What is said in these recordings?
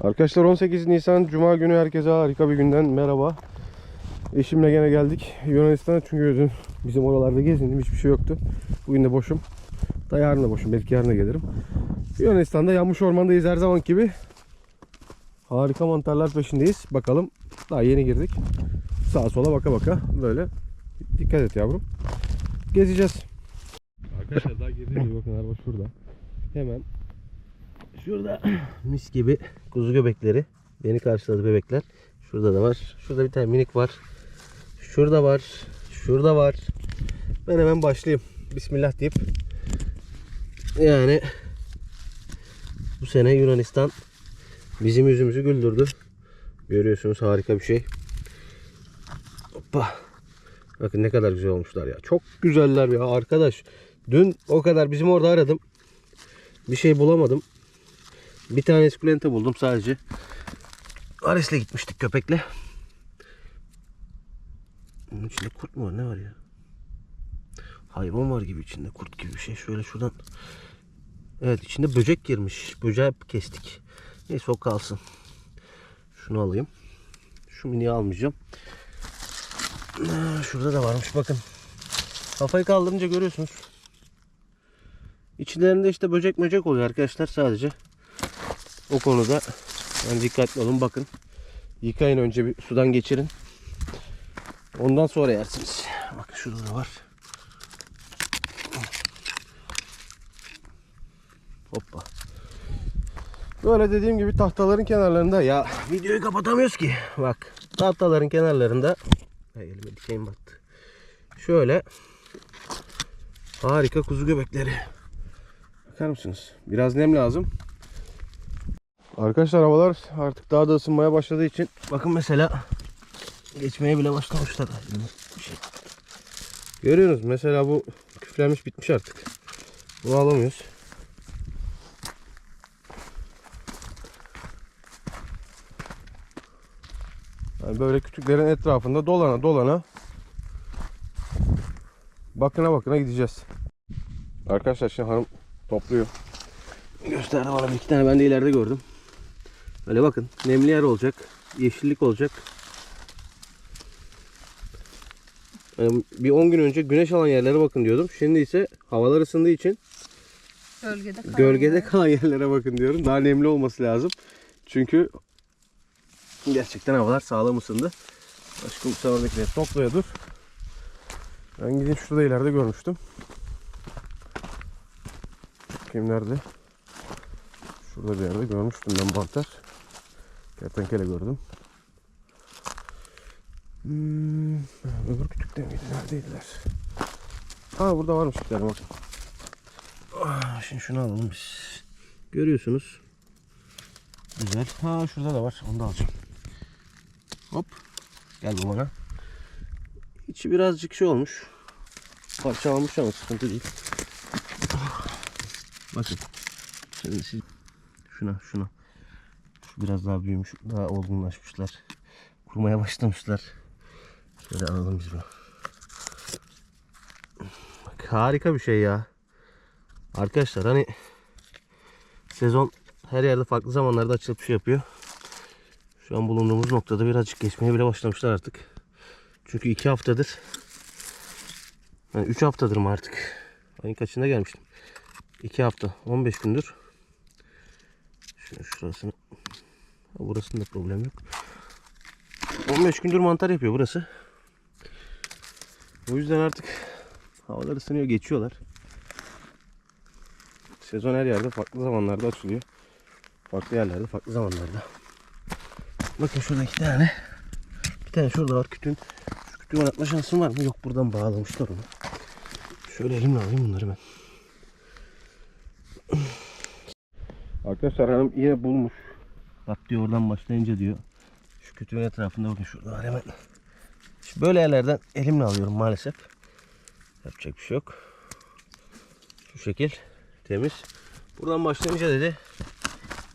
Arkadaşlar 18 Nisan Cuma günü herkese harika bir günden merhaba. Eşimle gene geldik Yunanistan'a çünkü dün bizim oralarda gezindim hiçbir şey yoktu. Bugün de boşum. Da yarın da boşum belki yarın da gelirim. Yunanistan'da yanmış ormandayız her zaman gibi. Harika mantarlar peşindeyiz. Bakalım daha yeni girdik. Sağa sola baka baka böyle. Dikkat et yavrum. Gezeceğiz. Arkadaşlar daha girdiğimiz bakın araba şurada. Hemen Şurada mis gibi kuzu göbekleri. Beni karşıladı bebekler. Şurada da var. Şurada bir tane minik var. Şurada var. Şurada var. Ben hemen başlayayım. Bismillah deyip. Yani bu sene Yunanistan bizim yüzümüzü güldürdü. Görüyorsunuz harika bir şey. Hoppa. Bakın ne kadar güzel olmuşlar ya. Çok güzeller ya arkadaş. Dün o kadar bizim orada aradım. Bir şey bulamadım. Bir tane eskulente buldum sadece. Ares'le gitmiştik köpekle. Bunun içinde kurt mu var ne var ya? Hayvan var gibi içinde kurt gibi bir şey. Şöyle şuradan. Evet içinde böcek girmiş. Böceği kestik. Neyse o kalsın. Şunu alayım. Şu mini almayacağım. Aa, Şurada da varmış bakın. Kafayı kaldırınca görüyorsunuz. İçlerinde işte böcek böcek oluyor arkadaşlar sadece. O konuda yani dikkatli olun bakın. Yıkayın önce bir sudan geçirin. Ondan sonra yersiniz. Bakın şurada da var. Hoppa. Böyle dediğim gibi tahtaların kenarlarında ya videoyu kapatamıyoruz ki. Bak tahtaların kenarlarında Ay, elime dikeyim battı. Şöyle harika kuzu göbekleri. Bakar mısınız? Biraz nem lazım. Arkadaşlar havalar artık daha da ısınmaya başladığı için bakın mesela geçmeye bile başlamışlar. Şey. Görüyorsunuz mesela bu küflenmiş bitmiş artık. Bunu alamıyoruz. Yani böyle kütüklerin etrafında dolana dolana bakına bakına gideceğiz. Arkadaşlar şimdi hanım topluyor. Gösterdi bana bir iki tane ben de ileride gördüm. Böyle bakın nemli yer olacak. Yeşillik olacak. Yani bir 10 gün önce güneş alan yerlere bakın diyordum. Şimdi ise havalar ısındığı için Gölgede kalan gölgede yer. kalan yerlere bakın diyorum. Daha nemli olması lazım. Çünkü gerçekten havalar sağlam ısındı. Aşkım sen oradakileri topluyordur. Ben gidin şurada ileride görmüştüm. Kim nerede? Şurada bir yerde görmüştüm ben banter. Kertenkele gördüm. Hmm, öbür kütükte miydi? Neredeydiler? Ha burada varmış tane bakın. Ah, Şimdi şunu alalım biz. Görüyorsunuz. Güzel. Ha şurada da var. Onu da alacağım. Hop. Gel bana. İçi birazcık şey olmuş. Parçalanmış ama sıkıntı değil. Bakın. Şimdi siz şuna şuna. Biraz daha büyümüş. Daha olgunlaşmışlar. Kurumaya başlamışlar. Şöyle alalım biz bunu. Bak harika bir şey ya. Arkadaşlar hani sezon her yerde farklı zamanlarda açılıp şey yapıyor. Şu an bulunduğumuz noktada birazcık geçmeye bile başlamışlar artık. Çünkü iki haftadır yani üç haftadır mı artık? Ayın kaçında gelmiştim? İki hafta. 15 gündür. Şunu şurasını. Burasında problem yok. 15 gündür mantar yapıyor burası. O yüzden artık havalar ısınıyor geçiyorlar. Sezon her yerde farklı zamanlarda açılıyor. Farklı yerlerde farklı zamanlarda. Bakın şurada iki tane. Bir tane şurada var kütüğün. Şu kütüğü oynatma şansım var mı? Yok buradan bağlamışlar onu. Şöyle elimle alayım bunları ben. Arkadaşlar hanım yine bulmuş. Bak diyor oradan başlayınca diyor. Şu kütüğün etrafında bakın şurada var hemen. İşte böyle yerlerden elimle alıyorum maalesef. Yapacak bir şey yok. Şu şekil temiz. Buradan başlayınca dedi.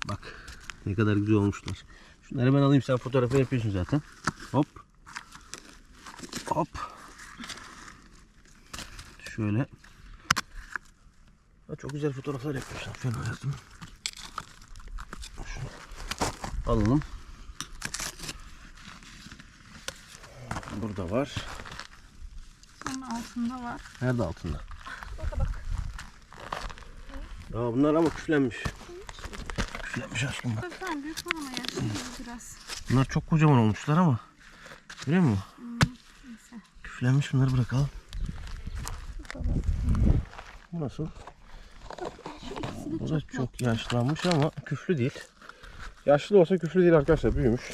Bak ne kadar güzel olmuşlar. Şunları ben alayım sen fotoğrafını yapıyorsun zaten. Hop. Hop. Şöyle. Ha, çok güzel fotoğraflar yapıyorsun. Şöyle hayatım. Alalım. Burada var. Onun altında var. Nerede altında? Bak bak. Aa bunlar ama küflenmiş. Küflenmiş aşkım bak. Tamam büyük var ama yaşlı biraz. Bunlar çok kocaman olmuşlar ama. Görüyor musun? Neyse. Küflenmiş bunları bırakalım. Bu nasıl? Bu da çok yaşlanmış ama küflü değil. Yaşlı olsa küflü değil arkadaşlar büyümüş.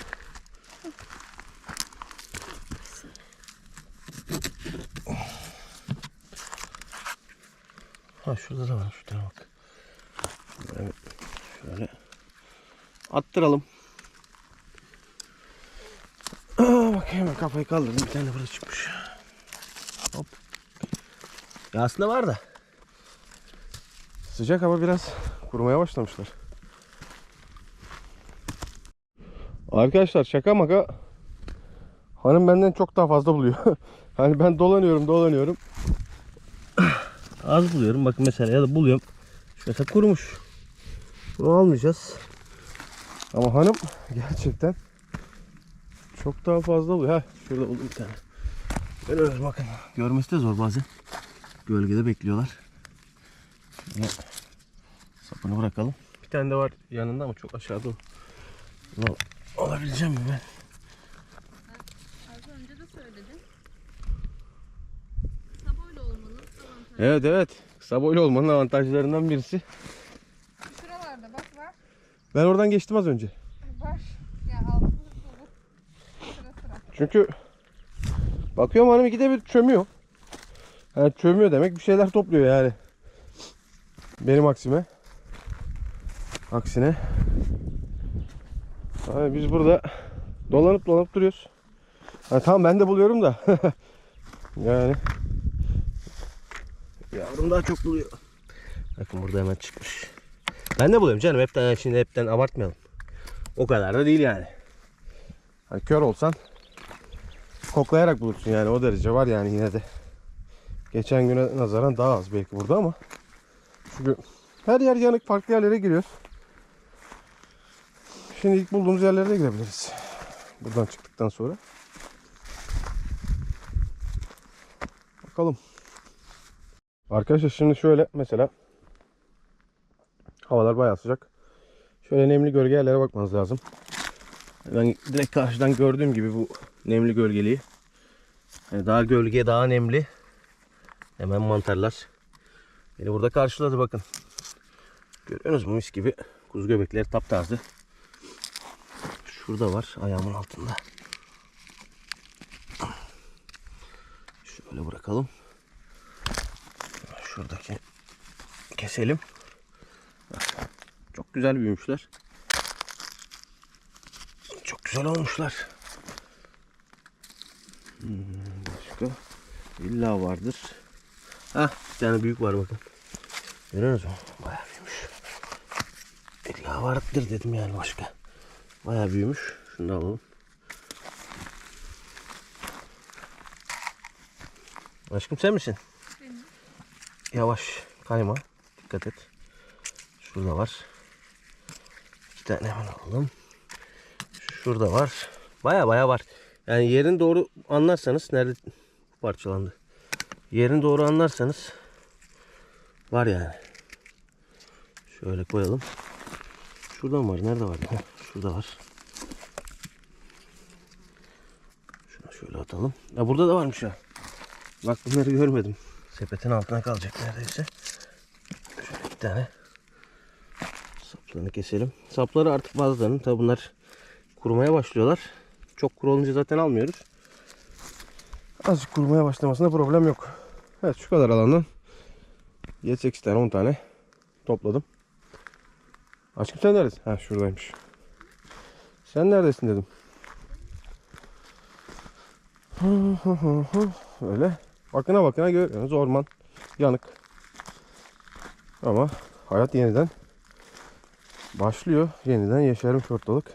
Ha şurada da var şurada bak. Evet, şöyle attıralım. Aa, bakayım ben kafayı kaldırdım bir tane burada çıkmış. Hop. Ya aslında var da. Sıcak hava biraz kurumaya başlamışlar. Arkadaşlar şaka maka hanım benden çok daha fazla buluyor. hani ben dolanıyorum dolanıyorum. Az buluyorum bakın mesela ya da buluyorum. Şu mesela kurumuş. Bunu almayacağız. Ama hanım gerçekten çok daha fazla buluyor. Ha şurada buldum bir tane. Görüyoruz bakın. Görmesi de zor bazen. Gölgede bekliyorlar. Şöyle sapını bırakalım. Bir tane de var yanında ama çok aşağıda o. Bunu alabileceğim mi ben? Az önce de söyledin. Saboyla olmanın avantajı. Evet evet. Kısa boylu olmanın avantajlarından birisi. Şuralarda bak var. Ben oradan geçtim az önce. Var. Ya altımız dolu. Sıra sıra. Çünkü bakıyorum hanım ikide bir çömüyor. Yani çömüyor demek bir şeyler topluyor yani. Benim aksime. Aksine. Abi biz burada dolanıp dolanıp duruyoruz. Ha, tamam ben de buluyorum da. yani. Yavrum daha çok buluyor. Bakın burada hemen çıkmış. Ben de buluyorum canım. Hepten şimdi hepten abartmayalım. O kadar da değil yani. Hani kör olsan koklayarak bulursun yani o derece var yani yine de. Geçen güne nazaran daha az belki burada ama çünkü her yer yanık farklı yerlere giriyor. Şimdi ilk bulduğumuz yerlere de girebiliriz. Buradan çıktıktan sonra. Bakalım. Arkadaşlar şimdi şöyle mesela havalar bayağı sıcak. Şöyle nemli gölge yerlere bakmanız lazım. Ben direkt karşıdan gördüğüm gibi bu nemli gölgeliği. Yani daha gölge daha nemli. Hemen mantarlar. Beni burada karşıladı bakın. Görüyorsunuz mu mis gibi kuzu göbekleri taptaze. Şurada var ayağımın altında. Şöyle bırakalım. Şuradaki keselim. Çok güzel büyümüşler. Çok güzel olmuşlar. Hmm, başka? İlla vardır. Hah bir tane büyük var bakın. Görüyor musun? Bayağı büyümüş. İlla vardır dedim yani başka. Bayağı büyümüş. Şunu da alalım. Aşkım sen misin? Benim. Yavaş kayma. Dikkat et. Şurada var. İki tane hemen alalım. Şurada var. Baya baya var. Yani yerin doğru anlarsanız nerede parçalandı. Yerini doğru anlarsanız var yani. Şöyle koyalım. Şuradan var. Nerede var? Şurada var. Şunu şöyle atalım. Ya burada da varmış ya. Bak bunları görmedim. Sepetin altına kalacak neredeyse. Şöyle bir tane. Saplarını keselim. Sapları artık bazılarının tabi bunlar kurumaya başlıyorlar. Çok kuru olunca zaten almıyoruz. Azıcık kurumaya başlamasında problem yok. Evet şu kadar alandan 7-8 tane 10 tane topladım. Aşkım sen neredesin? Ha şuradaymış. Sen neredesin dedim. Öyle. Bakına bakına görüyorsunuz orman yanık. Ama hayat yeniden başlıyor. Yeniden yeşermiş ortalık.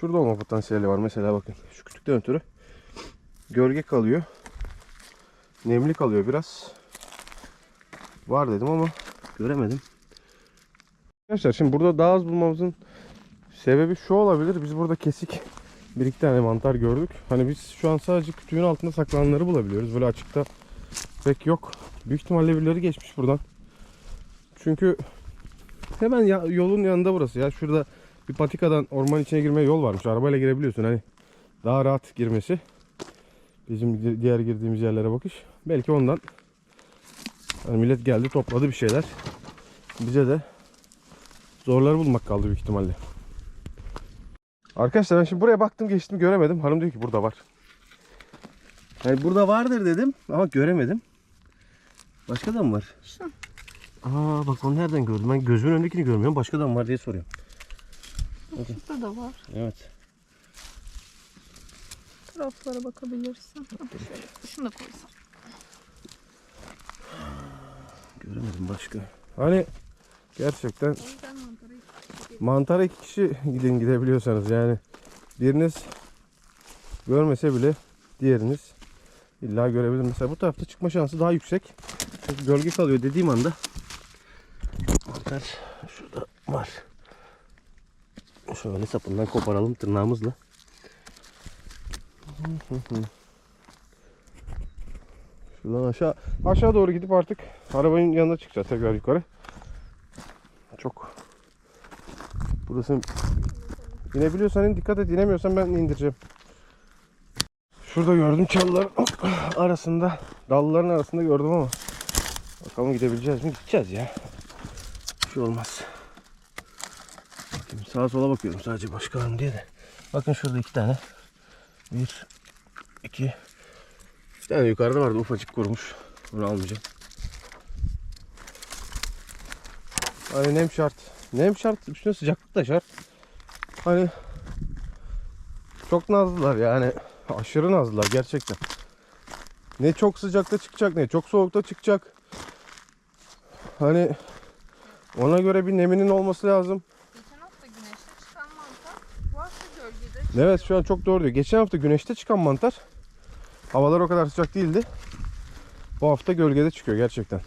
Şurada olma potansiyeli var. Mesela bakın şu kütükten ötürü gölge kalıyor. Nemli kalıyor biraz. Var dedim ama göremedim. Arkadaşlar şimdi burada daha az bulmamızın Sebebi şu olabilir. Biz burada kesik bir iki tane mantar gördük. Hani biz şu an sadece kütüğün altında saklananları bulabiliyoruz. Böyle açıkta pek yok. Büyük ihtimalle birileri geçmiş buradan. Çünkü hemen ya, yolun yanında burası ya. Şurada bir patikadan orman içine girmeye yol varmış. Arabayla girebiliyorsun. Hani daha rahat girmesi. Bizim di- diğer girdiğimiz yerlere bakış. Belki ondan hani millet geldi topladı bir şeyler. Bize de zorları bulmak kaldı büyük ihtimalle. Arkadaşlar ben şimdi buraya baktım geçtim göremedim. Hanım diyor ki burada var. Yani burada vardır dedim ama göremedim. Başka da mı var? Şu. Aa bak onu nereden gördüm? Ben gözümün önündekini görmüyorum. Başka da mı var diye soruyorum. Şurada da var. Evet. Taraflara bakabilirsin. Şöyle, şunu da koysam. Göremedim başka. Hani gerçekten mantara iki kişi gidin gidebiliyorsanız yani biriniz görmese bile diğeriniz illa görebilir. Mesela bu tarafta çıkma şansı daha yüksek. Çünkü gölge kalıyor dediğim anda mantar şurada var. Şöyle sapından koparalım tırnağımızla. Şuradan aşağı aşağı doğru gidip artık arabanın yanına çıkacağız tekrar yukarı. Çok Burası inebiliyorsan in dikkat et inemiyorsan ben indireceğim. Şurada gördüm çalılar arasında dalların arasında gördüm ama bakalım gidebileceğiz mi? Gideceğiz ya. Bir şey olmaz. Bakayım sağa sola bakıyorum sadece başka var diye de. Bakın şurada iki tane. Bir, iki. Bir tane yukarıda vardı ufacık kurumuş. Bunu almayacağım. Hani nem şart. Nem şart üstüne sıcaklık da şart. Hani çok nazlılar yani. Aşırı nazlılar gerçekten. Ne çok sıcakta çıkacak ne çok soğukta çıkacak. Hani ona göre bir neminin olması lazım. Geçen hafta güneşte çıkan mantar varsa gölgede Evet şu an çok doğru diyor. Geçen hafta güneşte çıkan mantar havalar o kadar sıcak değildi. Bu hafta gölgede çıkıyor gerçekten.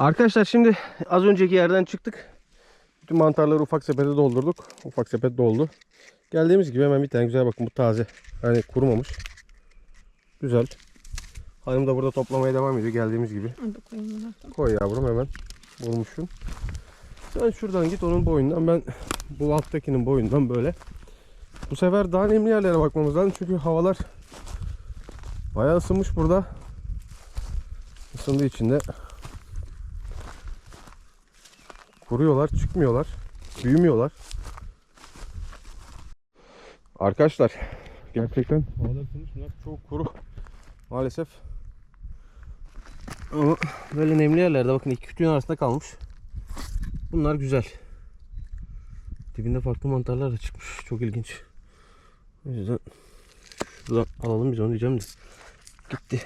Arkadaşlar şimdi az önceki yerden çıktık. Bütün mantarları ufak sepete doldurduk. Ufak sepet doldu. Geldiğimiz gibi hemen bir tane güzel bakın bu taze. Hani kurumamış. Güzel. Hanım da burada toplamaya devam ediyor geldiğimiz gibi. Koy yavrum hemen. Bulmuşsun. Sen şuradan git onun boyundan ben bu alttakinin boyundan böyle. Bu sefer daha nemli yerlere bakmamız lazım çünkü havalar bayağı ısınmış burada. Isındığı için de kuruyorlar, çıkmıyorlar, büyümüyorlar. Arkadaşlar gerçekten bunlar çok kuru. Maalesef ama böyle nemli yerlerde bakın iki kütüğün arasında kalmış. Bunlar güzel. Dibinde farklı mantarlar da çıkmış. Çok ilginç. O yüzden şuradan alalım biz onu diyeceğim de. Gitti.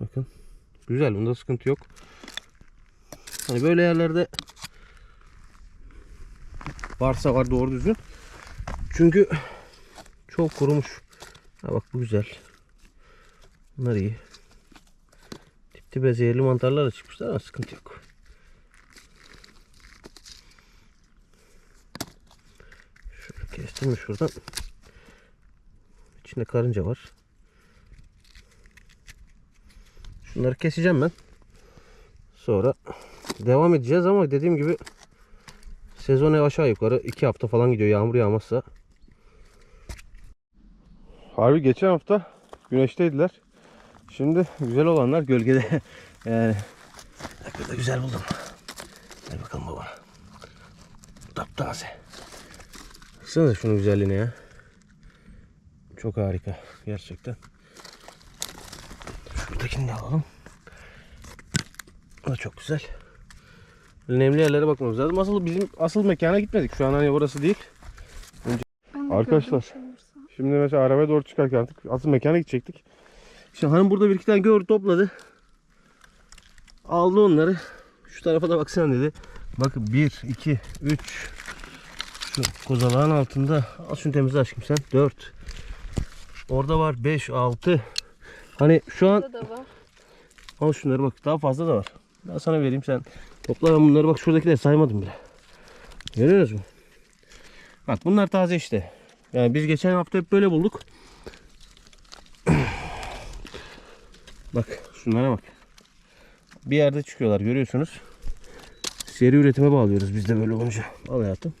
Bakın. Güzel. Bunda sıkıntı yok. Hani böyle yerlerde varsa var doğru düzgün. Çünkü çok kurumuş. Ha bak bu güzel. Bunlar iyi. Tip tipe zehirli mantarlar da çıkmışlar ama sıkıntı yok. Şöyle kestim mi şuradan. İçinde karınca var. Şunları keseceğim ben. Sonra devam edeceğiz ama dediğim gibi sezonu aşağı yukarı 2 hafta falan gidiyor yağmur yağmazsa. Harbi geçen hafta güneşteydiler. Şimdi güzel olanlar gölgede. Yani kadar güzel buldum. Hadi bakalım baba. Taptaze. Baksana şunun güzelliğine ya. Çok harika. Gerçekten. Şuradakini de alalım. O da çok güzel. Nemli yerlere bakmamız lazım. Asıl bizim asıl mekana gitmedik. Şu an hani orası değil. De Arkadaşlar. Şimdi mesela arabaya doğru çıkarken artık asıl mekana gidecektik. İşte hanım burada bir iki tane gördü topladı. Aldı onları. Şu tarafa da baksana dedi. Bakın 1, 2, 3. Şu kozalağın altında. Al şunu temizle aşkım sen. 4. Orada var 5, 6. Hani şu an Burada da var. al şunları bak daha fazla da var. Ben sana vereyim sen Topla ben bunları bak şuradakileri saymadım bile. Görüyoruz mu? Bak bunlar taze işte. Yani biz geçen hafta hep böyle bulduk. bak şunlara bak. Bir yerde çıkıyorlar görüyorsunuz. Seri üretime bağlıyoruz biz de böyle olunca. Al hayatım.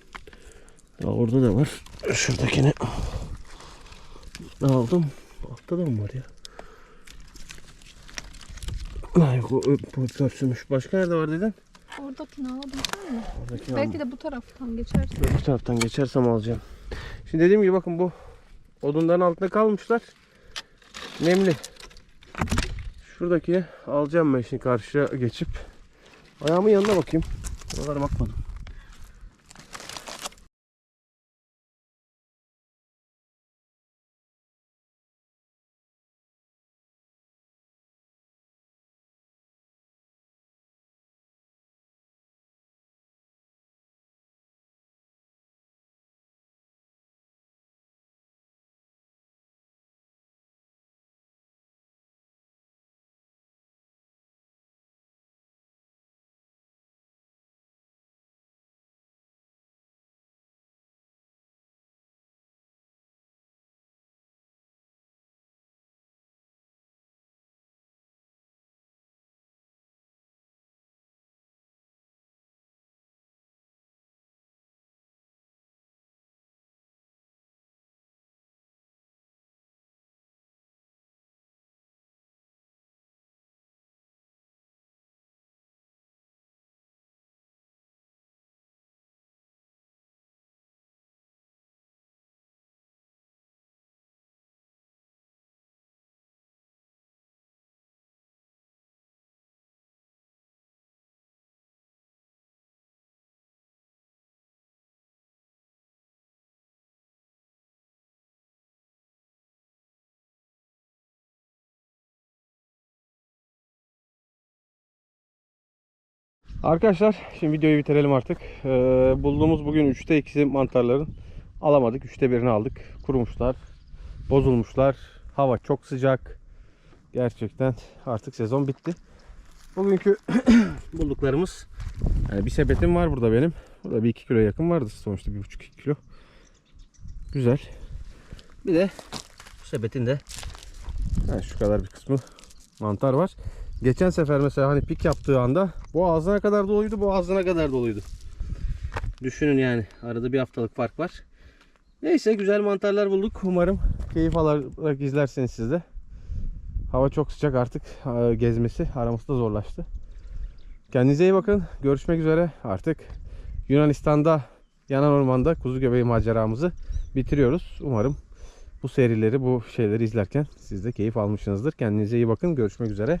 Ya orada da var. Şuradakini aldım. Altta da mı var ya? Ay o bu pörsümüş. Başka nerede var dedin? Oradakini sen mi? Oradakini Belki de bu taraftan geçersin. Bu taraftan geçersem alacağım. Şimdi dediğim gibi bakın bu odunların altında kalmışlar. Nemli. Şuradakini alacağım ben şimdi karşıya geçip. Ayağımın yanına bakayım. Buralara bakmadım. Arkadaşlar şimdi videoyu bitirelim artık. Ee, bulduğumuz bugün 3'te 2'si mantarların alamadık. 3'te birini aldık. Kurumuşlar. Bozulmuşlar. Hava çok sıcak. Gerçekten artık sezon bitti. Bugünkü bulduklarımız yani bir sepetim var burada benim. Burada bir 2 kilo yakın vardı sonuçta 1,5-2 kilo. Güzel. Bir de sepetin de yani şu kadar bir kısmı mantar var. Geçen sefer mesela hani pik yaptığı anda bu ağzına kadar doluydu, bu ağzına kadar doluydu. Düşünün yani arada bir haftalık fark var. Neyse güzel mantarlar bulduk. Umarım keyif alarak izlersiniz siz de. Hava çok sıcak artık e, gezmesi araması da zorlaştı. Kendinize iyi bakın. Görüşmek üzere. Artık Yunanistan'da yanan ormanda kuzu göbeği maceramızı bitiriyoruz. Umarım bu serileri, bu şeyleri izlerken siz de keyif almışsınızdır. Kendinize iyi bakın. Görüşmek üzere.